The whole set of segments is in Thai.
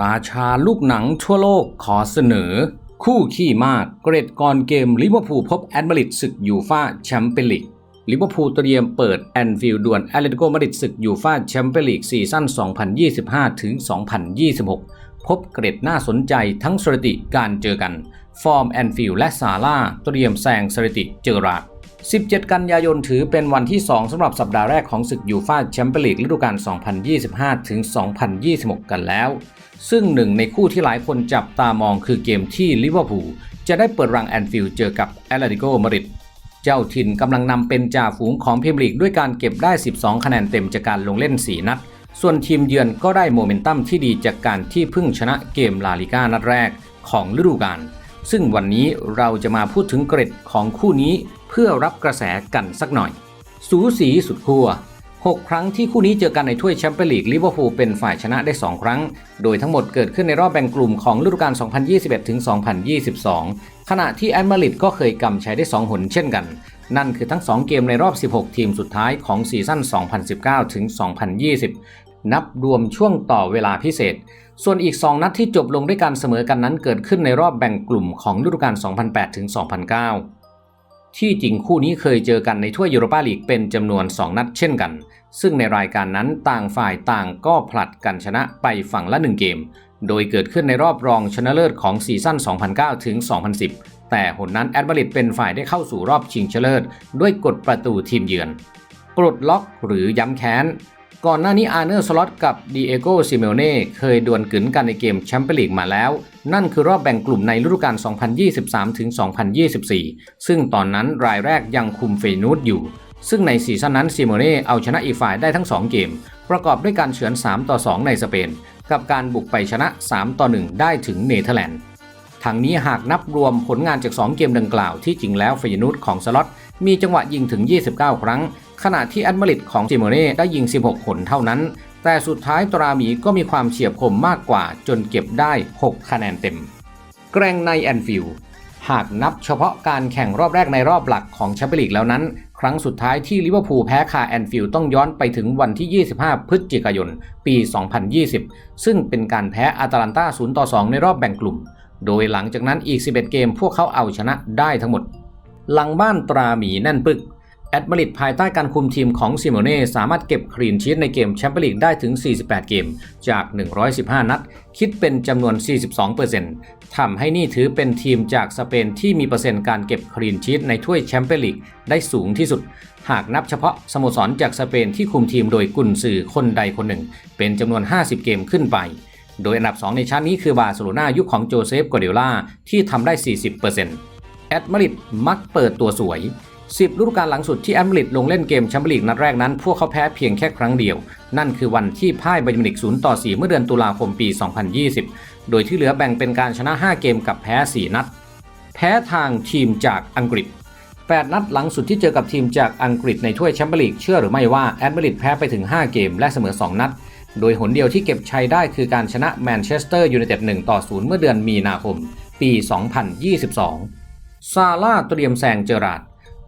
ราชาลูกหนังทั่วโลกขอเสนอ คู่ขี้มากเกรดก่อนเกมลิเวอร์พูลพบแอดมาริดศึกยูฟาแชมเปี้ยนลีกลิเวอร์พูลเตรียมเปิดแอนฟิลด์ดวลแอตเลติโกมาดริดศึกยูฟาแชมเปี้ยนลีกซีซั่น 2025 ถึง 2026 พบเกรดน่าสนใจทั้งสถิติการเจอกัน ฟอร์มแอนฟิลด์และซาร่าเตรียมแซงสถิติเจอราด 17 กันยายนถือเป็นวันที่ 2สำหรับสัปดาห์แรกของศึกยูฟ่าแชมเปี้ยนลีกฤดูกาล 2025 ถึง 2026 กันแล้ว ซึ่งหนึ่งในคู่ที่หลายคนจับตามองคือเกมที่ลิเวอร์พูลจะได้เปิดรังแอนฟิลด์เจอกับแอตเลติโกมาดริดเจ้าถิ่นกำลังนำเป็นจ่าฝูงของพรีเมียร์ลีกด้วยการเก็บได้ 12 คะแนนเต็มจากการลงเล่น 4 นัด ส่วนทีมเยือนก็ได้โมเมนตัมที่ดีจากการที่เพิ่งชนะเกมลาลิก้านัดแรกของฤดูกาล ซึ่งวันนี้เราจะมาพูดถึงเกร็ดของคู่นี้เพื่อรับกระแสกันสักหน่อย สูสีสุดขั้ว6 ครั้งที่คู่นี้เจอกันในถ้วยแชมเปี้ยนลีกลิเวอร์พูลเป็นฝ่ายชนะได้ 2 ครั้ง โดยทั้งหมดเกิดขึ้นในรอบแบ่งกลุ่มของฤดูกาล 2021-2022 ขณะที่แอดมาริดก็เคยกำชัยได้ 2 หนเช่นกัน นั่นคือทั้ง 2 เกมในรอบ 16 ทีมสุดท้ายของซีซั่น 2019-2020 นับรวมช่วงต่อเวลาพิเศษ ส่วนอีก 2 นัดที่จบลงด้วยการเสมอกันนั้นเกิดขึ้นในรอบแบ่งกลุ่มของฤดูกาล 2008 ถึง 2009 ที่จริงคู่นี้เคยเจอกันในถ้วยยูโรปาลีกเป็นจำนวน 2 นัดเช่นกัน ซึ่งในรายการนั้นต่างฝ่ายต่างก็ผลัดกันชนะไปฝั่งละ 1 เกม โดยเกิดขึ้นในรอบรองชนะเลิศของซีซั่น 2009 ถึง 2010 แต่หนนั้นแอดมาริดเป็นฝ่ายได้เข้าสู่รอบชิงชนะเลิศด้วยกฎประตูทีมเยือนปลดล็อกหรือย้ำแค้น ก่อนหน้านี้อาร์เนอร์สล็อตกับดีเอโกซิเมโอเน่เคยดวลกึนกันในเกมแชมเปี้ยนลีกมาแล้ว นั่นคือรอบแบ่งกลุ่มในฤดูกาล 2023-2024 ซึ่งตอนนั้นรายแรกยังคุมเฟยนูดอยู่ ซึ่งในซีซั่นนั้นซิโมเน่เอาชนะอีกฝ่ายได้ทั้ง 2 เกม ประกอบด้วยการเฉือน 3 ต่อ 2 ในสเปน กับการบุกไปชนะ 3 ต่อ 1 ได้ถึงเนเธอร์แลนด์ทั้งนี้หากนับรวมผลงานจาก 2 เกมดังกล่าวที่จริงแล้วเฟยนูดของสล็อตมีจังหวะยิงถึง 29 ครั้ง ขณะที่แอดมาดริดของซิโมเน่ได้ยิง 16ผลเท่านั้น แต่สุดท้ายตราหมีก็มีความเฉียบคมมากกว่าจนเก็บได้ 6 คะแนนเต็ม แกรงในแอนฟิลหากนับเฉพาะการแข่งรอบแรกในรอบหลักของแชมเปี้ยนลีกแล้วนั้น ครั้งสุดท้ายที่ลิเวอร์พูลแพ้คาแอนฟิลด์ต้องย้อนไปถึงวันที่ 25 พฤศจิกายน ปี 2020 ซึ่งเป็นการแพ้อาตาลันตา0ต่อ 2 ในรอบแบ่งกลุ่ม โดยหลังจากนั้นอีก 11 เกมพวกเขาเอาชนะได้ทั้งหมด หลังบ้านตราหมีแน่นปึก ดมาริดภายใต้การคุมทีมของซิโมเน่สามารถเก็บคลีนชีตในเกมแชมเปี้ยนลีกได้ถึง 48 เกมจาก 115 นัด คิดเป็นจำนวน 42%ทำให้นี่ถือเป็นทีมจากสเปนที่มีเปอร์เซ็นต์การเก็บคลีนชีตในถ้วยแชมเปี้ยนลีกได้สูงที่สุด หากนับเฉพาะสโมสรจากสเปนที่คุมทีมโดยกุนซือคนใดคนหนึ่ง เป็นจำนวน 50 เกมขึ้นไป โดยอันดับ 2 ในชั้นนี้คือบาร์เซโลนายุคของโจเซฟกวาเดล่าที่ทำได้ 40%แอดมาริดมักเปิดตัวสวย 10ฤดูกาลหลังสุดที่แอดมาดริดลงเล่นเกมแชมเปี้ยนลีกนัดแรกนั้น พวกเขาแพ้เพียงแค่ครั้งเดียว นั่นคือวันที่พ่ายไบเยร์มินิก0ต่อ 4 เมื่อเดือนตุลาคมปี 2020 โดยที่เหลือแบ่งเป็นการชนะ 5 เกมกับแพ้ 4 นัด แพ้ทางทีมจากอังกฤษ 8 นัดหลังสุดที่เจอกับทีมจากอังกฤษในถ้วยแชมเปี้ยนลีกเชื่อหรือไม่ว่าแอดมาดริดแพ้ไปถึง 5 เกมและเสมอ 2 นัด โดยหนเดียวที่เก็บชัยได้คือการชนะแมนเชสเตอร์ยูไนเต็ด1ต่อ 0 เมื่อเดือนมีนาคม ปี 2022 ซาร่าเตรียมแซงเจอราร์ด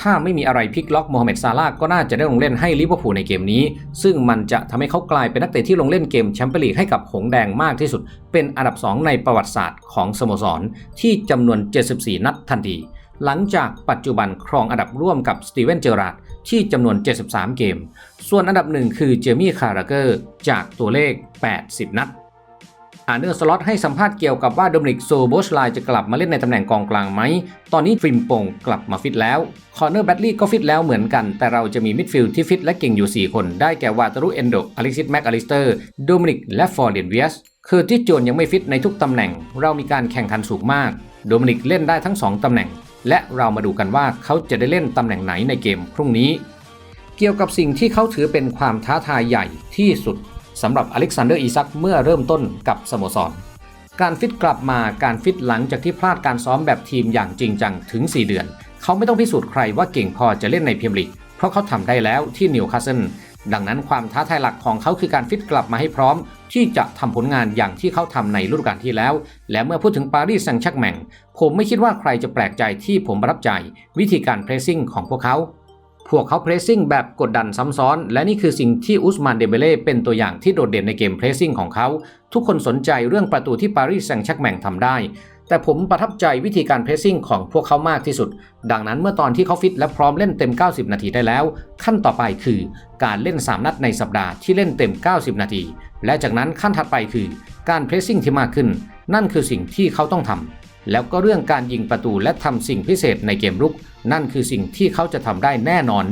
ถ้าไม่มีอะไรพลิกล็อกโมฮัมเหม็ดซาร่าก็น่าจะได้ลงเล่นให้ลิเวอร์พูลในเกมนี้ ซึ่งมันจะทำให้เขากลายเป็นนักเตะที่ลงเล่นเกมแชมเปี้ยนลีกให้กับหงแดงมากที่สุด เป็นอันดับ 2 ในประวัติศาสตร์ของสโมสร ที่จำนวน 74 นัดทันที หลังจากปัจจุบันครองอันดับร่วมกับสตีเวนเจอราร์ดที่จำนวน 73 เกม ส่วนอันดับหนึ่งคือเจมี่คาราเกอร์จากตัวเลข 80 นัด อาร์เนอร์สล็อตให้สัมภาษณ์เกี่ยวกับว่าโดมินิกโซโบชไลจะกลับมาเล่นในตำแหน่งกองกลางไหม ตอนนี้ฟิมปงกลับมาฟิตแล้ว คอร์เนอร์แบดลี่ก็ฟิตแล้วเหมือนกัน แต่เราจะมีมิดฟิลด์ที่ฟิตและเก่งอยู่ 4 คน ได้แก่วาตารุเอนโดอเล็กซิสแม็กอลิสเตอร์ โดมินิก และฟอร์เรนเวียสคือที่โจนยังไม่ฟิตในทุกตำแหน่ง เรามีการแข่งขันสูงมาก โดมินิกเล่นได้ทั้ง 2ตำแหน่ง และเรามาดูกันว่าเขาจะได้เล่นตำแหน่งไหนในเกมพรุ่งนี้ เกี่ยวกับสิ่งที่เขาถือเป็นความท้าทายใหญ่ที่สุด สำหรับอเล็กซานเดอร์อีซักเมื่อเริ่มต้นกับสโมสร การฟิตกลับมาการฟิตหลังจากที่พลาดการซ้อมแบบทีมอย่างจริงจังถึง 4 เดือน เขาไม่ต้องพิสูจน์ใครว่าเก่งพอจะเล่นในพรีเมียร์ลีกเพราะเขาทำได้แล้วที่นิวคาสเซิลดังนั้นความท้าทายหลักของเขาคือการฟิตกลับมาให้พร้อม ที่จะทำผลงานอย่างที่เขาทำในฤดูกาลที่แล้ว และเมื่อพูดถึงปารีสแซงต์แชร์กแมงผมไม่คิดว่าใครจะแปลกใจที่ผมประทับใจ วิธีการเพรสซิ่งของพวกเขา พวกเขาเพรสซิ่งแบบกดดันซ้ำซ้อน และนี่คือสิ่งที่อุสมานเดเบเล่เป็นตัวอย่างที่โดดเด่นในเกมเพรสซิ่งของเขา ทุกคนสนใจเรื่องประตูที่ปารีสแซงชร์กแมงทำได้ แต่ผมประทับใจวิธีการเพรสซิ่งของพวกเขามากที่สุด ดังนั้นเมื่อตอนที่เขาฟิตและพร้อมเล่นเต็ม 90 นาทีได้แล้ว ขั้นต่อไปคือ การเล่น 3 นัดในสัปดาห์ที่เล่นเต็ม 90 นาที และจากนั้นขั้นถัดไปคือ การเพรสซิ่งที่มากขึ้น นั่นคือสิ่งที่เขาต้องทำ แล้วก็เรื่องการยิงประตูและทำสิ่งพิเศษในเกมรุก นั่นคือสิ่งที่เขาจะทำได้แน่นอน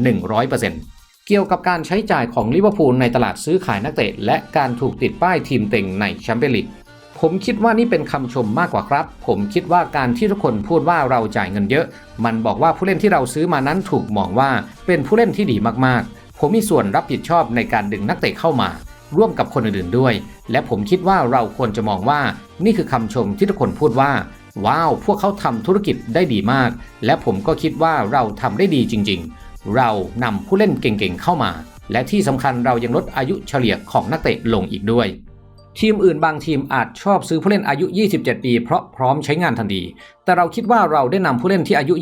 100%เกี่ยวกับการใช้จ่ายของลิเวอร์พูลในตลาดซื้อขายนักเตะ และการถูกติดป้ายทีมเต็งในแชมเปี้ยนลีกผมคิดว่านี่เป็นคำชมมากกว่าครับ ผมคิดว่าการที่ทุกคนพูดว่าเราจ่ายเงินเยอะ มันบอกว่าผู้เล่นที่เราซื้อมานั้นถูกมองว่าเป็นผู้เล่นที่ดีมากๆ ผมมีส่วนรับผิดชอบในการดึงนักเตะเข้ามา ร่วมกับคนอื่นๆด้วย และผมคิดว่าเราควรจะมองว่า นี่คือคำชมที่ทุกคนพูดว่า ว้าว พวกเขาทำธุรกิจได้ดีมาก และผมก็คิดว่าเราทำได้ดีจริง ๆ เรานำผู้เล่นเก่งๆเข้ามา และที่สำคัญเรายังลดอายุเฉลี่ยของนักเตะลงอีกด้วย ทีมอื่นบางทีมอาจชอบซื้อผู้เล่นอายุ 27 ปีเพราะพร้อมใช้งานทันที แต่เราคิดว่าเราได้นำผู้เล่นที่อายุ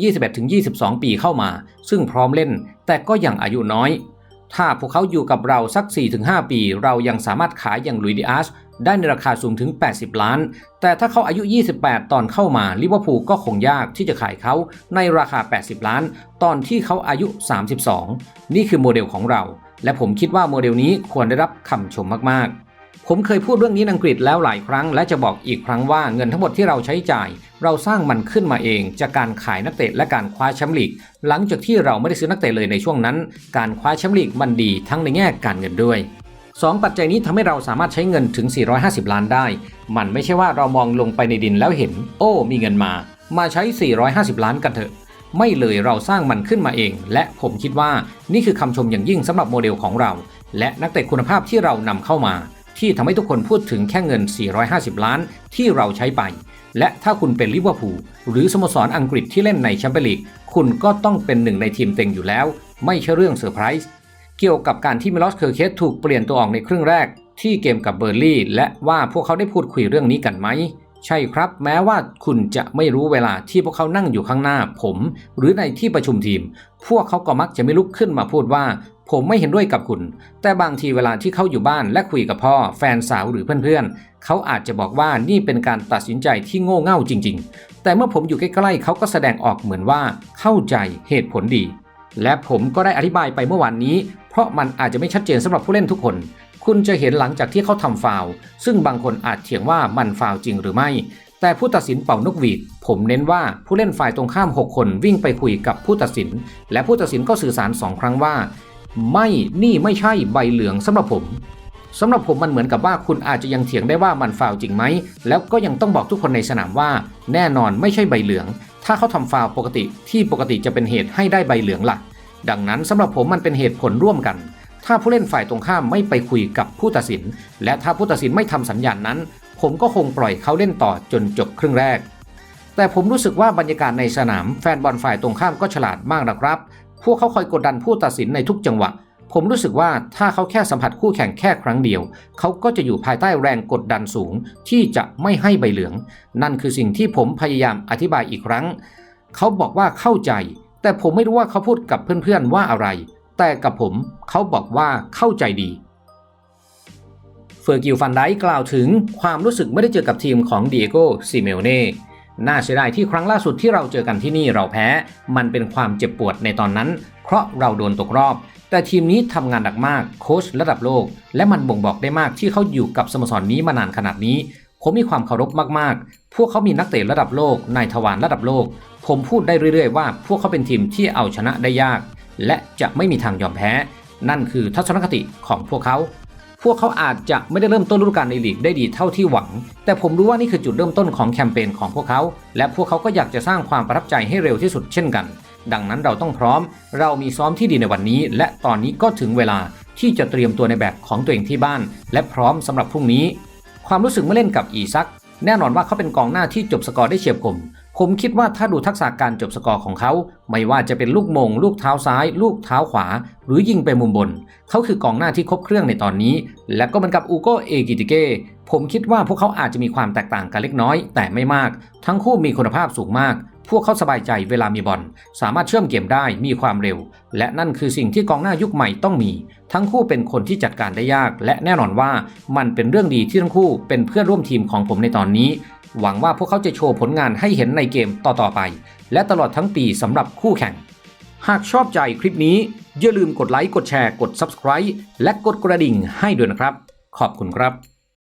21-22 ปีเข้ามา ซึ่งพร้อมเล่น แต่ก็ยังอายุน้อย ถ้าพวกเขาอยู่กับเราสัก 4-5 ปี เรายังสามารถขายอย่างลุยดิอาสได้ในราคาสูงถึง 80 ล้าน แต่ถ้าเขาอายุ 28 ตอนเข้ามาลิเวอร์พูลก็คงยากที่จะขายเขาในราคา 80 ล้าน ตอนที่เขาอายุ 32 นี่คือโมเดลของเรา และผมคิดว่าโมเดลนี้ควรได้รับคำชมมากๆ ผมเคยพูดเรื่องนี้ในอังกฤษแล้วหลายครั้ง และจะบอกอีกครั้งว่าเงินทั้งหมดที่เราใช้จ่าย เราสร้างมันขึ้นมาเอง จากการขายนักเตะและการคว้าแชมป์ลีก หลังจากที่เราไม่ได้ซื้อนักเตะเลยในช่วงนั้น การคว้าแชมป์ลีกมันดีทั้งในแง่การเงินด้วยสองปัจจัยนี้ทำให้เราสามารถใช้เงินถึง 450 ล้านได้ มันไม่ใช่ว่าเรามองลงไปในดินแล้วเห็น โอ้ มีเงินมา มาใช้ 450 ล้านกันเถอะ ไม่เลยเราสร้างมันขึ้นมาเอง และผมคิดว่านี่คือคำชมอย่างยิ่งสำหรับโมเดลของเรา และนักเตะคุณภาพที่เรานำเข้ามา ที่ทำให้ทุกคนพูดถึงแค่เงิน 450 ล้านที่เราใช้ไป และถ้าคุณเป็นลิเวอร์พูลหรือสโมสรอังกฤษที่เล่นในแชมเปี้ยนลีกคุณก็ต้องเป็นหนึ่งในทีมเต็งอยู่แล้ว ไม่ใช่เรื่องเซอร์ไพรส์เกี่ยวกับการที่มิลอสเคอร์เคสถูกเปลี่ยนตัวออกในครึ่งแรก ที่เกมกับเบอร์ลี่ และว่าพวกเขาได้พูดคุยเรื่องนี้กันไหมใช่ครับ แม้ว่าคุณจะไม่รู้เวลาที่พวกเขานั่งอยู่ข้างหน้าผม หรือในที่ประชุมทีม พวกเขาก็มักจะไม่ลุกขึ้นมาพูดว่า ผมไม่เห็นด้วยกับคุณ แต่บางทีเวลาที่เขาอยู่บ้านและคุยกับพ่อ แฟนสาวหรือเพื่อนๆ เขาอาจจะบอกว่านี่เป็นการตัดสินใจที่โง่เง่าจริง ๆ แต่เมื่อผมอยู่ใกล้ๆเขาก็แสดงออกเหมือนว่าเข้าใจเหตุผลดี และผมก็ได้อธิบายไปเมื่อวานนี้ เพราะมันอาจจะไม่ชัดเจนสำหรับผู้เล่นทุกคน คุณจะเห็นหลังจากที่เขาทำฟาวซึ่งบางคนอาจเถียงว่ามันฟาวจริงหรือไม่แต่ผู้ตัดสินเป่านกหวีด ผมเน้นว่าผู้เล่นฝ่ายตรงข้าม 6 คนวิ่งไปคุยกับผู้ตัดสิน และผู้ตัดสินก็สื่อสารสองครั้งว่า ไม่นี่ไม่ใช่ใบเหลืองสำหรับผมสำหรับผมมันเหมือนกับว่าคุณอาจจะยังเถียงได้ว่ามันฟาวจริงไหม แล้วก็ยังต้องบอกทุกคนในสนามว่า แน่นอนไม่ใช่ใบเหลือง ถ้าเขาทำฟาวปกติที่ปกติจะเป็นเหตุให้ได้ใบเหลืองหลัก ดังนั้นสำหรับผมมันเป็นเหตุผลร่วมกัน ถ้าผู้เล่นฝ่ายตรงข้ามไม่ไปคุยกับผู้ตัดสิน และถ้าผู้ตัดสินไม่ทำสัญญาณนั้น ผมก็คงปล่อยเขาเล่นต่อจนจบครึ่งแรก แต่ผมรู้สึกว่าบรรยากาศในสนามแฟนบอลฝ่ายตรงข้ามก็ฉลาดมากนะครับ พวกเขาคอยกดดันผู้ตัดสินในทุกจังหวะ ผมรู้สึกว่าถ้าเขาแค่สัมผัสคู่แข่งแค่ครั้งเดียว เขาก็จะอยู่ภายใต้แรงกดดันสูง ที่จะไม่ให้ใบเหลือง นั่นคือสิ่งที่ผมพยายามอธิบายอีกครั้ง เขาบอกว่าเข้าใจ แต่ผมไม่รู้ว่าเขาพูดกับเพื่อนๆว่าอะไร แต่กับผมเขาบอกว่าเข้าใจดีเฟอร์กิลฟันไดกล่าวถึงความรู้สึกไม่ได้เจอกับทีมของเดียโกซิเมโอเน่ น่าเสียดายที่ครั้งล่าสุดที่เราเจอกันที่นี่เราแพ้ มันเป็นความเจ็บปวดในตอนนั้น เพราะเราโดนตกรอบ แต่ทีมนี้ทำงานหนักมาก โค้ชระดับโลก และมันบ่งบอกได้มากที่เขาอยู่กับสโมสรนนี้มานานขนาดนี้ ผมมีความเคารพมากๆ พวกเขามีนักเตะระดับโลก นายทวารระดับโลก ผมพูดได้เรื่อยๆว่า พวกเขาเป็นทีมที่เอาชนะได้ยาก และจะไม่มีทางยอมแพ้ นั่นคือทัศนคติของพวกเขา พวกเขาอาจจะไม่ได้เริ่มต้นฤดูกาลในลีกได้ดีเท่าที่หวัง แต่ผมรู้ว่านี่คือจุดเริ่มต้นของแคมเปญของพวกเขา และพวกเขาก็อยากจะสร้างความประทับใจให้เร็วที่สุดเช่นกัน ดังนั้นเราต้องพร้อม เรามีซ้อมที่ดีในวันนี้ และตอนนี้ก็ถึงเวลาที่จะเตรียมตัวในแบบของตัวเองที่บ้าน และพร้อมสำหรับพรุ่งนี้ ความรู้สึกเมื่อเล่นกับอีซัก แน่นอนว่าเขาเป็นกองหน้าที่จบสกอร์ได้เฉียบคม ผมคิดว่าถ้าดูทักษะการจบสกอร์ของเขา ไม่ว่าจะเป็นลูกมง ลูกเท้าซ้าย ลูกเท้าขวา หรือยิงไปมุมบน เขาคือกองหน้าที่ครบเครื่องในตอนนี้ และก็เหมือนกับอูโกเอกิติเก้ผมคิดว่าพวกเขาอาจจะมีความแตกต่างกันเล็กน้อย แต่ไม่มาก ทั้งคู่มีคุณภาพสูงมาก พวกเขาสบายใจเวลามีบอล สามารถเชื่อมเกมได้มีความเร็ว และนั่นคือสิ่งที่กองหน้ายุคใหม่ต้องมี ทั้งคู่เป็นคนที่จัดการได้ยาก และแน่นอนว่ามันเป็นเรื่องดีที่ทั้งคู่เป็นเพื่อนร่วมทีมของผมในตอนนี้ หวังว่าพวกเขาจะโชว์ผลงานให้เห็นในเกมต่อๆไป และตลอดทั้งปีสำหรับคู่แข่ง หากชอบใจคลิปนี้ อย่าลืมกดไลค์ กดแชร์ กด Subscribe และกดกระดิ่งให้ด้วยนะครับ ขอบคุณครับ